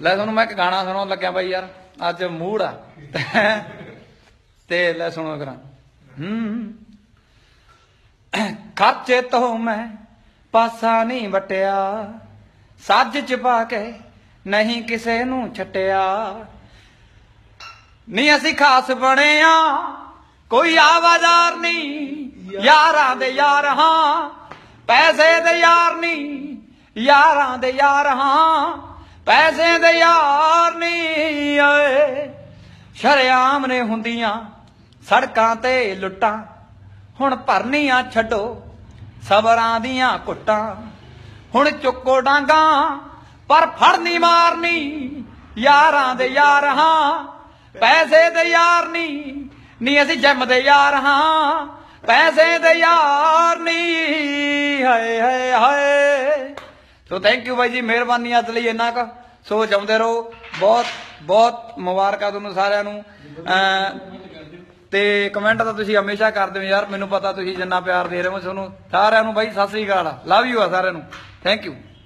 ਲੈ ਤੁਹਾਨੂੰ ਮੈਂ ਇੱਕ ਗਾਣਾ ਸੁਣਾਉਣ ਲੱਗਿਆ ਬਾਈ ਯਾਰ, ਅੱਜ ਮੂਡ ਆ। ਤੇ ਲੈ ਸੁਣੋ ਕਰਾਂ ਹੂੰ। ਖਰਚੇ ਤੋਂ ਮੈਂ ਪਾਸਾ ਨਹੀਂ ਵਟਿਆ, ਸੱਜ ਚ ਪਾ ਕੇ ਨਹੀਂ ਕਿਸੇ ਨੂੰ ਛੱਟਿਆ। ਨਹੀਂ ਅਸੀਂ ਖਾਸ ਬਣੇ ਆ ਕੋਈ ਆਵਾਜ਼ਾਰ ਨਹੀਂ, ਯਾਰਾਂ ਦੇ ਯਾਰ ਹਾਂ, ਪੈਸੇ ਦੇ ਯਾਰ ਨਹੀਂ, ਯਾਰਾਂ ਦੇ ਯਾਰ ਹਾਂ। ਪੈਸੇ ਦੇ ਯਾਰ ਨਹੀਂ ਓਏ ਸ਼ਰਿਆਮ ਨੇ ਹੁੰਦੀਆਂ ਸੜਕਾਂ ਤੇ ਲੁੱਟਾਂ। ਹੁਣ ਭਰਨੀਆਂ ਛੱਡੋ ਸਬਰਾਂ ਦੀਆਂ ਕੁੱਟਾਂ। ਹੁਣ ਚੁੱਕੋ ਡਾਂਗਾ, ਪਰ ਫੜਨੀ ਮਾਰਨੀ। ਯਾਰਾਂ ਦੇ ਯਾਰ ਹਾਂ, ਪੈਸੇ ਦੇ ਯਾਰ ਨਹੀਂ ਨਹੀਂ ਅਸੀਂ ਜਿੰਮ ਦੇ ਯਾਰ ਹਾਂ, ਪੈਸੇ ਦੇ ਯਾਰ ਨਹੀਂ ਹਾਏ ਹਾਏ ਹਾਏ। ਸੋ ਥੈਂਕ ਯੂ ਬਾਈ ਜੀ ਮਿਹਰਬਾਨੀ ਅੱਜ ਲਈ ਇੰਨਾ ਕੁ। ਸੋ ਜਮਦੇ ਰਹੋ। ਬਹੁਤ ਬਹੁਤ ਮੁਬਾਰਕਾਂ ਤੁਹਾਨੂੰ ਸਾਰਿਆਂ ਨੂੰ। ਅਮ ਤੇ ਕਮੈਂਟ ਤਾਂ ਤੁਸੀਂ ਹਮੇਸ਼ਾ ਕਰਦੇ ਹੋ ਯਾਰ। ਮੈਨੂੰ ਪਤਾ ਤੁਸੀਂ ਜਿੰਨਾ ਪਿਆਰ ਦੇ ਰਹੇ ਹੋ। ਤੁਹਾਨੂੰ ਸਾਰਿਆਂ ਨੂੰ ਬਾਈ, ਸਤਿ ਸ੍ਰੀ ਅਕਾਲ। ਲਵ ਯੂ ਆ ਸਾਰਿਆਂ ਨੂੰ। Thank you